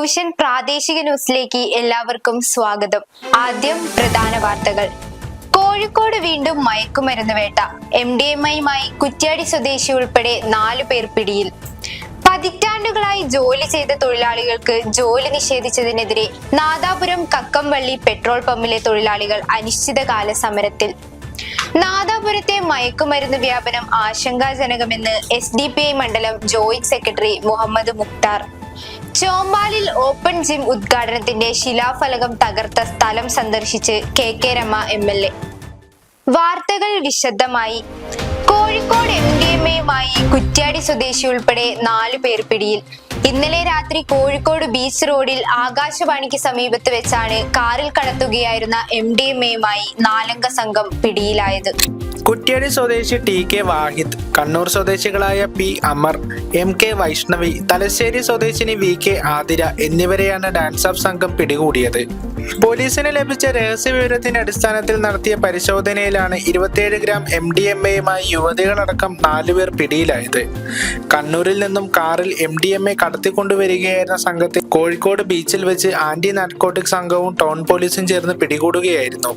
പ്രൂഷൻ പ്രാദേശിക ന്യൂസിലേക്ക് എല്ലാവർക്കും സ്വാഗതം. ആദ്യം പ്രധാന വാർത്തകൾ. കോഴിക്കോട് വീണ്ടും മയക്കുമരുന്ന് വേട്ട. എം ഡി എം ഐയുമായി കുറ്റ്യാടി സ്വദേശി ഉൾപ്പെടെ നാലു പേർ പിടിയിൽ. പതിറ്റാണ്ടുകളായി ജോലി ചെയ്ത തൊഴിലാളികൾക്ക് ജോലി നിഷേധിച്ചതിനെതിരെ നാദാപുരം കക്കംവള്ളി പെട്രോൾ പമ്പിലെ തൊഴിലാളികൾ അനിശ്ചിതകാല സമരത്തിൽ. നാദാപുരത്തെ മയക്കുമരുന്ന് വ്യാപനം ആശങ്കാജനകമെന്ന് എസ് ഡി പി ഐ മണ്ഡലം ജോയിന്റ് സെക്രട്ടറി മുഹമ്മദ് മുക്താർ. ചോമ്പാലിൽ ഓപ്പൺ ജിം ഉദ്ഘാടനത്തിന്റെ ശിലാഫലകം തകർത്ത സ്ഥലം സന്ദർശിച്ച് K K Rama M L A. വാർത്തകൾ വിശദമായി. കോഴിക്കോട് എം ഡി എം എയുമായി കുറ്റ്യാടി സ്വദേശി ഉൾപ്പെടെ നാലു പേർ പിടിയിൽ. ഇന്നലെ രാത്രി കോഴിക്കോട് ബീച്ച് റോഡിൽ ആകാശവാണിക്ക് സമീപത്ത് വെച്ചാണ് കാറിൽ കടത്തുകയായിരുന്ന എം ഡി എം എയുമായി നാലംഗ സംഘം പിടിയിലായത്. കുറ്റ്യാടി സ്വദേശി ടി കെ വാഹിദ് കണ്ണൂർ സ്വദേശികളായ P Amar M K Vaishnavi Thalassery സ്വദേശിനി വി കെ ആതിര എന്നിവരെയാണ് ഡാൻസ് ഓഫ് സംഘം പിടികൂടിയത്. പോലീസിന് ലഭിച്ച രഹസ്യ വിവരത്തിന്റെ അടിസ്ഥാനത്തിൽ നടത്തിയ പരിശോധനയിലാണ് ഇരുപത്തിയേഴ് ഗ്രാം എം ഡി എം എയുമായി യുവതികളടക്കം നാലുപേർ പിടിയിലായത്. കണ്ണൂരിൽ നിന്നും കാറിൽ എം ഡി എം എ കടത്തിക്കൊണ്ടുവരികയായിരുന്ന സംഘത്തെ കോഴിക്കോട് ബീച്ചിൽ വെച്ച് ആന്റി നാർക്കോട്ടിക് സംഘവും ടൗൺ പോലീസും ചേർന്ന് പിടികൂടുകയായിരുന്നു.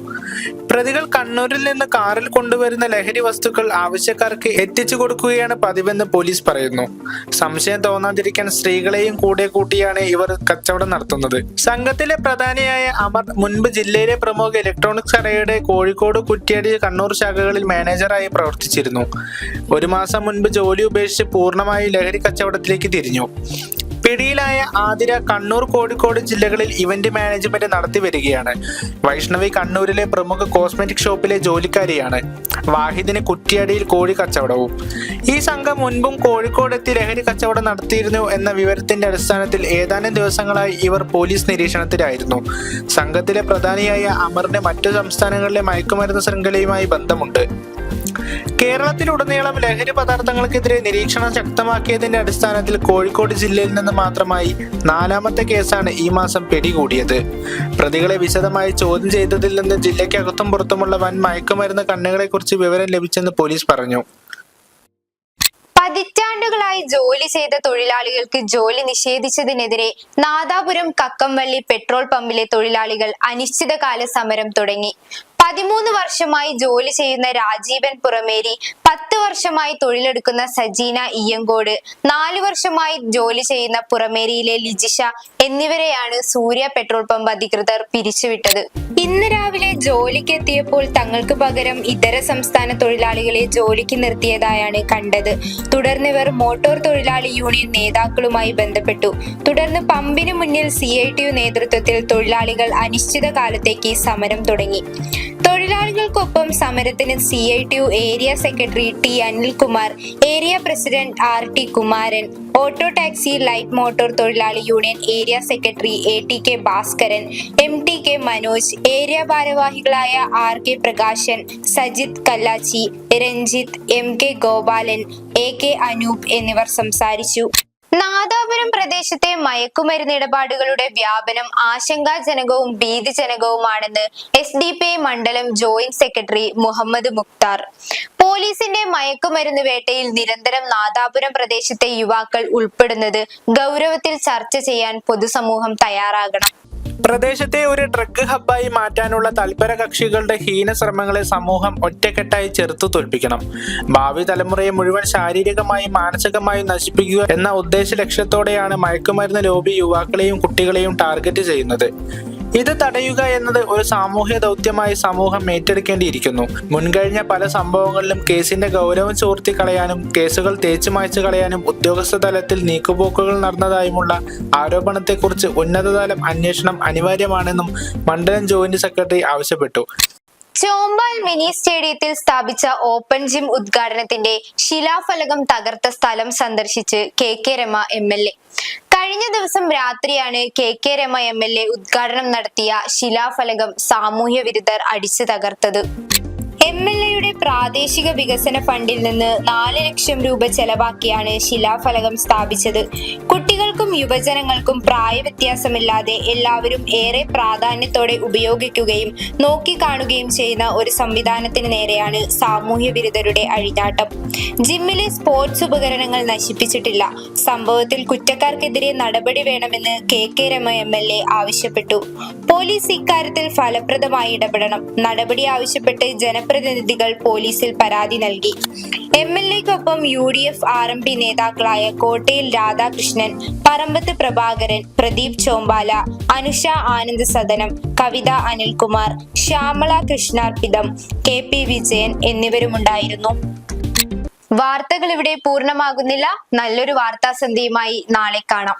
പ്രതികൾ കണ്ണൂരിൽ നിന്ന് കാറിൽ കൊണ്ടുവരുന്ന ലഹരി വസ്തുക്കൾ ആവശ്യക്കാർക്ക് എത്തിച്ചു കൊടുക്കുകയാണ് പതിവെന്ന് പോലീസ് പറയുന്നു. സംശയം തോന്നാതിരിക്കാൻ സ്ത്രീകളെയും കൂടെ കൂട്ടിയാണ് ഇവർ കച്ചവടം നടത്തുന്നത്. സംഘത്തിലെ പ്രധാനിയായ അമർ മുൻപ് ജില്ലയിലെ പ്രമുഖ ഇലക്ട്രോണിക്സ് കടയുടെ കോഴിക്കോട് കുറ്റ്യാടി കണ്ണൂർ ശാഖകളിൽ മാനേജറായി പ്രവർത്തിച്ചിരുന്നു. ഒരു മാസം മുൻപ് ജോലി ഉപേക്ഷിച്ച് പൂർണമായി ലഹരി കച്ചവടത്തിലേക്ക് തിരിഞ്ഞു. പിടിയിലായ ആതിര കണ്ണൂർ കോഴിക്കോട് ജില്ലകളിൽ ഇവന്റ് മാനേജ്മെന്റ് നടത്തി വരികയാണ്. വൈഷ്ണവി കണ്ണൂരിലെ പ്രമുഖ കോസ്മെറ്റിക് ഷോപ്പിലെ ജോലിക്കാരിയാണ് വാഹിദിന് കുറ്റിയടിയിൽ കോഴി കച്ചവടവും. ഈ സംഘം മുൻപും കോഴിക്കോടെത്തി ലഹരി കച്ചവടം നടത്തിയിരുന്നു എന്ന വിവരത്തിന്റെ അടിസ്ഥാനത്തിൽ ഏതാനും ദിവസങ്ങളായി ഇവർ പോലീസ് നിരീക്ഷണത്തിലായിരുന്നു. സംഘത്തിലെ പ്രധാനിയായ അമറിന് മറ്റു സംസ്ഥാനങ്ങളിലെ മയക്കുമരുന്ന് ശൃംഖലയുമായി ബന്ധമുണ്ട്. കേരളത്തിലുടനീളം ലഹരി പദാർത്ഥങ്ങൾക്കെതിരെ നിരീക്ഷണം ശക്തമാക്കിയതിന്റെ അടിസ്ഥാനത്തിൽ കോഴിക്കോട് ജില്ലയിൽ നിന്ന് മാത്രമായി നാലാമത്തെ കേസാണ് ഈ മാസം പിടികൂടിയത്. പ്രതികളെ വിശദമായി ചോദ്യം ചെയ്തതിൽ നിന്ന് ജില്ലയ്ക്കകത്തും പുറത്തുമുള്ള വൻ മയക്കുമരുന്ന് കണ്ണുകളെ കുറിച്ച് വിവരം ലഭിച്ചെന്ന് പോലീസ് പറഞ്ഞു. പതിറ്റാണ്ടുകളായി ജോലി ചെയ്ത തൊഴിലാളികൾക്ക് ജോലി നിഷേധിച്ചതിനെതിരെ നാദാപുരം കക്കംവള്ളി പെട്രോൾ പമ്പിലെ തൊഴിലാളികൾ അനിശ്ചിതകാല സമരം തുടങ്ങി. പതിമൂന്ന് വർഷമായി ജോലി ചെയ്യുന്ന രാജീവൻ പുറമേരി പത്ത് വർഷമായി തൊഴിലെടുക്കുന്ന സജീന ഇയ്യങ്കോട് നാലു വർഷമായി ജോലി ചെയ്യുന്ന പുറമേരിയിലെ ലിജിഷ എന്നിവരെയാണ് സൂര്യ പെട്രോൾ പമ്പ് അധികൃതർ പിരിച്ചുവിട്ടത്. ഇന്ന് രാവിലെ ജോലിക്ക് എത്തിയപ്പോൾ തങ്ങൾക്ക് പകരം ഇതര സംസ്ഥാന തൊഴിലാളികളെ ജോലിക്ക് നിർത്തിയതായാണ് കണ്ടത്. തുടർന്ന് ഇവർ മോട്ടോർ തൊഴിലാളി യൂണിയൻ നേതാക്കളുമായി ബന്ധപ്പെട്ടു. തുടർന്ന് പമ്പിന് മുന്നിൽ സി നേതൃത്വത്തിൽ തൊഴിലാളികൾ അനിശ്ചിതകാലത്തേക്ക് സമരം തുടങ്ങി. തൊഴിലാളികൾക്കൊപ്പം സമരത്തിന് C I T U area secretary T Anilkumar area president R T Kumaran auto taxi light motor തൊഴിലാളി union area secretary A T K Bhaskaran M T K Manoj area ഭാരവാഹികളായ R K Prakashan Sajith Kallachi Ranjith M K Gopalan A K Anoop എന്നിവർ സംസാരിച്ചു. നാദാപുരം പ്രദേശത്തെ മയക്കുമരുന്ന് ഇടപാടുകളുടെ വ്യാപനം ആശങ്കാജനകവും ഭീതിജനകവുമാണെന്ന് എസ് ഡി പി ഐ മണ്ഡലം ജോയിന്റ് സെക്രട്ടറി മുഹമ്മദ് മുക്താർ. പോലീസിന്റെ മയക്കുമരുന്ന് വേട്ടയിൽ നിരന്തരം നാദാപുരം പ്രദേശത്തെ യുവാക്കൾ ഉൾപ്പെടുന്നത് ഗൗരവത്തിൽ ചർച്ച ചെയ്യാൻ പൊതുസമൂഹം തയ്യാറാകണം. പ്രദേശത്തെ ഒരു ട്രക്ക് ഹബ്ബായി മാറ്റാനുള്ള തൽപര കക്ഷികളുടെ ഹീന ശ്രമങ്ങളെ സമൂഹം ഒറ്റക്കെട്ടായി ചെറുത്തു തോൽപ്പിക്കണം. ഭാവി തലമുറയെ മുഴുവൻ ശാരീരികമായും മാനസികമായും നശിപ്പിക്കുക എന്ന ഉദ്ദേശ ലക്ഷ്യത്തോടെയാണ് മയക്കുമരുന്ന് ലോബി യുവാക്കളെയും കുട്ടികളെയും ടാർഗറ്റ് ചെയ്യുന്നത്. ഇത് തടയുക എന്നത് ഒരു സാമൂഹ്യ ദൗത്യമായി സമൂഹം ഏറ്റെടുക്കേണ്ടിയിരിക്കുന്നു. മുൻകഴിഞ്ഞ പല സംഭവങ്ങളിലും കേസിന്റെ ഗൗരവം ചോർത്തി കളയാനും കേസുകൾ തേച്ചു മായ്ച്ചു കളയാനും ഉദ്യോഗസ്ഥ തലത്തിൽ നീക്കുപോക്കുകൾ നടന്നതായുമുള്ള ആരോപണത്തെക്കുറിച്ച് ഉന്നതതലം അന്വേഷണം അനിവാര്യമാണെന്നും മണ്ഡലം ജോയിന്റ് സെക്രട്ടറി ആവശ്യപ്പെട്ടു. ചോമ്പാൽ മിനി സ്റ്റേഡിയത്തിൽ സ്ഥാപിച്ച ഓപ്പൺ ജിം ഉദ്ഘാടനത്തിന്റെ ശിലാഫലകം തകർത്ത സ്ഥലം സന്ദർശിച്ച് K K Rama M L A. കഴിഞ്ഞ ദിവസം രാത്രിയാണ് K K Rama M L A ഉദ്ഘാടനം നടത്തിയ ശിലാഫലകം സാമൂഹ്യ വിരുദ്ധർ അടിച്ചു തകർത്തത്. എം എൽ എയുടെ പ്രാദേശിക വികസന ഫണ്ടിൽ നിന്ന് നാല് ലക്ഷം രൂപ ചെലവാക്കിയാണ് ശിലാഫലകം സ്ഥാപിച്ചത്. കുട്ടികൾക്കും യുവജനങ്ങൾക്കും പ്രായവ്യത്യാസമില്ലാതെ എല്ലാവരും ഏറെ പ്രാധാന്യത്തോടെ ഉപയോഗിക്കുകയും നോക്കിക്കാണുകയും ചെയ്യുന്ന ഒരു സംവിധാനത്തിന് നേരെയാണ് സാമൂഹ്യ വിരുദ്ധരുടെ അഴിഞ്ഞാട്ടം. ജിമ്മിലെ സ്പോർട്സ് ഉപകരണങ്ങൾ നശിപ്പിച്ചിട്ടില്ല. സംഭവത്തിൽ കുറ്റക്കാർക്കെതിരെ നടപടി വേണമെന്ന് K K Rema M L A ആവശ്യപ്പെട്ടു. പോലീസ് ഇക്കാര്യത്തിൽ ഫലപ്രദമായി ഇടപെടണം. നടപടി ആവശ്യപ്പെട്ട് ജനപ്രതിനിധികൾ പോലീസിൽ പരാതി നൽകി. M L എക്കൊപ്പം U D F R M P നേതാക്കളായ കോട്ടയിൽ രാധാകൃഷ്ണൻ പറമ്പത്ത് പ്രഭാകരൻ പ്രദീപ് ചോമ്പാല അനുഷ ആനന്ദ സദനം കവിത അനിൽകുമാർ ശ്യാമള കൃഷ്ണാർപ്പിതം കെ പി വിജയൻ എന്നിവരുമുണ്ടായിരുന്നു. വാർത്തകൾ ഇവിടെ പൂർണമാകുന്നില്ല. നല്ലൊരു വാർത്താസന്ധിയുമായി നാളെ കാണാം.